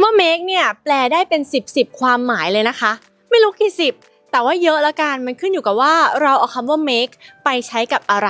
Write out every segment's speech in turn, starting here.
ำว่า make เนี่ยแปลได้เป็น 10บสความหมายเลยนะคะ ไม่รู้กี่สิบแต่ว่าเยอะละกันมันขึ้นอยู่กับว่าเราเอาคำว่า make ไปใช้กับอะไร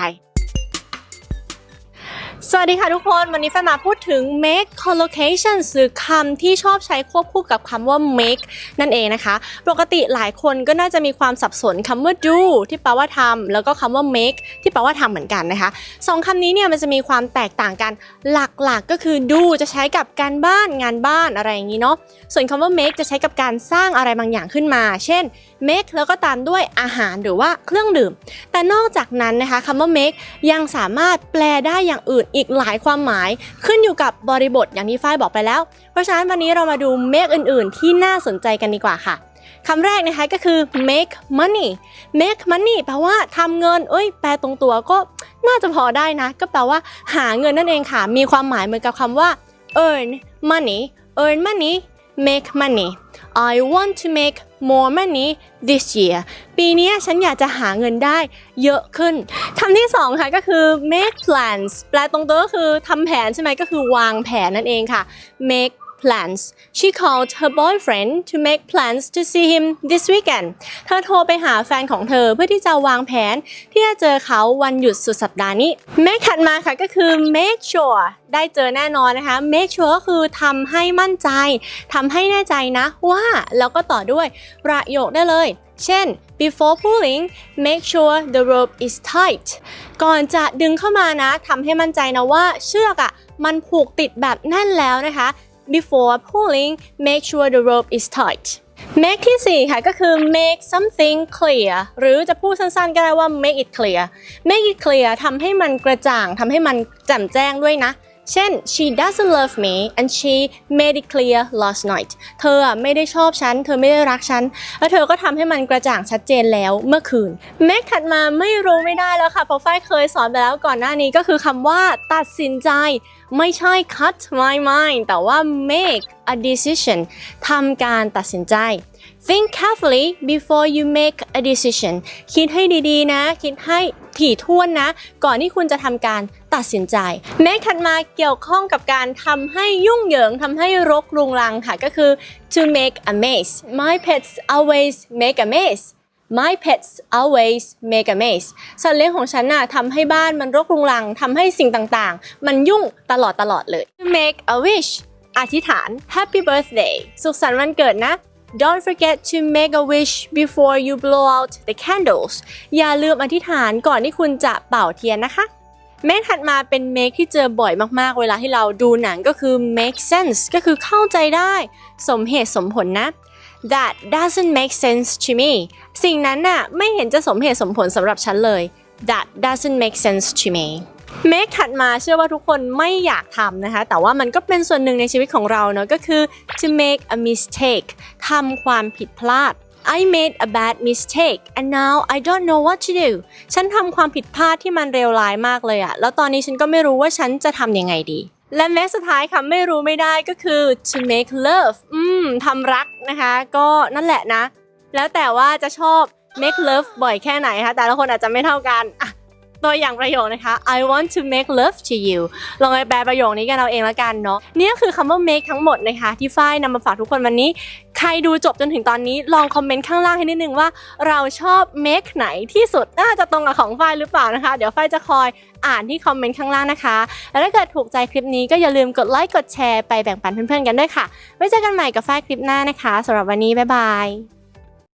สวัสดีค่ะทุกคน วันนี้แฟนมาพูดถึง make collocations หรือคำที่ชอบใช้ควบคู่กับคำว่า make นั่นเองนะคะ ปกติหลายคนก็น่าจะมีความสับสนคำว่า do ที่แปลว่าทำแล้วก็คำว่า make ที่แปลว่าทำเหมือนกันนะคะสองคำนี้เนี่ยมันจะมีความแตกต่างกันหลักๆ ก็คือ do จะใช้กับการบ้านงานบ้านอะไรอย่างนี้เนาะส่วนคำว่า make จะใช้กับการสร้างอะไรบางอย่างขึ้นมา เช่น make แล้วก็ตามด้วยอาหารหรือว่าเครื่องดื่ม แต่นอกจากนั้นนะคะคำว่า make ยังสามารถแปลได้อย่างอื่นอีกหลายความหมาย ขึ้นอยู่กับบริบทอย่างที่ฝ้ายบอกไปแล้ว เพราะฉะนั้นวันนี้เรามาดู make อื่น ๆ ที่น่าสนใจกันดีกว่าค่ะคำแรกนะคะก็คือ make money make money แปลว่าทำเงิน เอ้ย แปลตรงตัวก็น่าจะพอได้นะ ก็แปลว่าหาเงินนั่นเองค่ะ มีความหมายเหมือนกับคำว่า earn money earn money make money I want to make more money this year ปีนี้ฉันอยากจะหาเงินได้เยอะขึ้นคำที่สองค่ะก็คือ make plans แปลตรงตัวก็คือทำแผนใช่ไหมก็คือวางแผนนั่นเองค่ะ make plans she called her boyfriend to make plans to see him this weekend เธอโทรไปหาแฟนของเธอเพื่อที่จะวางแผน ที่จะเจอเขาวันหยุดสุดสัปดาห์นี้ make ถัดมาค่ะก็คือ make sure ได้เจอแน่นอนนะคะ make sure ก็คือทำให้มั่นใจทำให้แน่ใจนะว่าแล้วก็ต่อด้วยประโยคได้เลย เช่น before pulling make sure the rope is tight ก่อนจะดึงเข้ามานะทำให้มั่นใจนะว่าเชือกอะ่ะมันผูกติดแบบแน่นแล้วนะคะ before pulling make sure the rope is tight make ที่ 4 ค่ะก็คือ make something clear หรือจะพูดสั้นๆ ก็ได้ว่า make it clear make it clear ทำให้มันกระจ่างทำให้มันแจ่มแจ้งด้วยนะ เช่น she doesn't love me and she made it clear last night เธอไม่ได้ชอบฉัน เธอไม่ได้รักฉัน แล้วเธอก็ทำให้มันกระจ่างชัดเจนแล้วเมื่อคืน make ถัดมาไม่รู้ไม่ได้แล้วค่ะ เพราะฝ้ายเคยสอนไปแล้วก่อนหน้านี้ก็คือคำว่าตัดสินใจไม่ใช่ cut my mind แต่ว่า make a decision ทำการตัดสินใจ Think carefully before you make a decision คิดให้ดีๆนะ คิดให้ถี่ถ้วนนะ ก่อนที่คุณจะทำการ ตัดสินใจ make ถัดมาเกี่ยวข้องกับการทำให้ยุ่งเหยิงทำให้รกรุงรังค่ะ ก็คือ to make a mess my pets always make a mess My pets always make a mess สัตว์เลี้ยงของฉันน่ะทำให้บ้านมันรกรุงรังทำให้สิ่งต่างๆ มันยุ่งตลอดตลอดเลย Make a wish อธิษฐาน Happy birthday สุขสันต์วันเกิดนะ Don't forget to make a wish before you blow out the candles อย่าลืมอธิษฐานก่อนที่คุณจะเป่าเทียนนะคะ เมคถัดมาเป็นเมคที่เจอบ่อยมากๆ เวลาที่เราดูหนังก็คือ make sense ก็คือเข้าใจได้ สมเหตุสมผลนะ That doesn't make sense to me สิ่งนั้นน่ะไม่เห็นจะสมเหตุสมผลสำหรับฉันเลย That doesn't make sense to me เมคถัดมาเชื่อว่าทุกคนไม่อยากทำนะคะ แต่ว่ามันก็เป็นส่วนหนึ่งในชีวิตของเราเนาะก็คือ to make a mistake ทำความผิดพลาด I made a bad mistake and now I don't know what to do ฉันทำความผิดพลาดที่มันเลวร้ายมากเลยอะแล้วตอนนี้ฉันก็ไม่รู้ว่าฉันจะทำยังไงดี และแม้สุดท้ายค่ะไม่รู้ไม่ได้ก็คือ to make love อืมทำรักนะคะ ก็นั่นแหละนะ แล้วแต่ว่าจะชอบ make love บ่อยแค่ไหนคะแต่ละคนอาจจะไม่เท่ากันอะ ตัวอย่างประโยคนะคะ I want to make love to you ลองไปแปลประโยคนี้กันเอาเองละกันเนาะนี่คือคำว่า make ทั้งหมดนะคะ ที่ฝ้ายนำมาฝากทุกคนวันนี้ ใครดูจบจนถึงตอนนี้ลองคอมเมนต์ข้างล่างให้นิดนึงว่า เราชอบ make ไหนที่สุดน่าจะตรงกับของฝ้ายหรือเปล่านะคะ เดี๋ยวฝ้ายจะคอยอ่านที่คอมเมนต์ข้างล่างนะคะ แล้วถ้าเกิดถูกใจคลิปนี้ก็อย่าลืมกดไลค์กดแชร์ไปแบ่งปันเพื่อนๆกันด้วยค่ะ ไว้เจอกันใหม่กับฝ้ายคลิปหน้านะคะสำหรับวันนี้บ๊ายบาย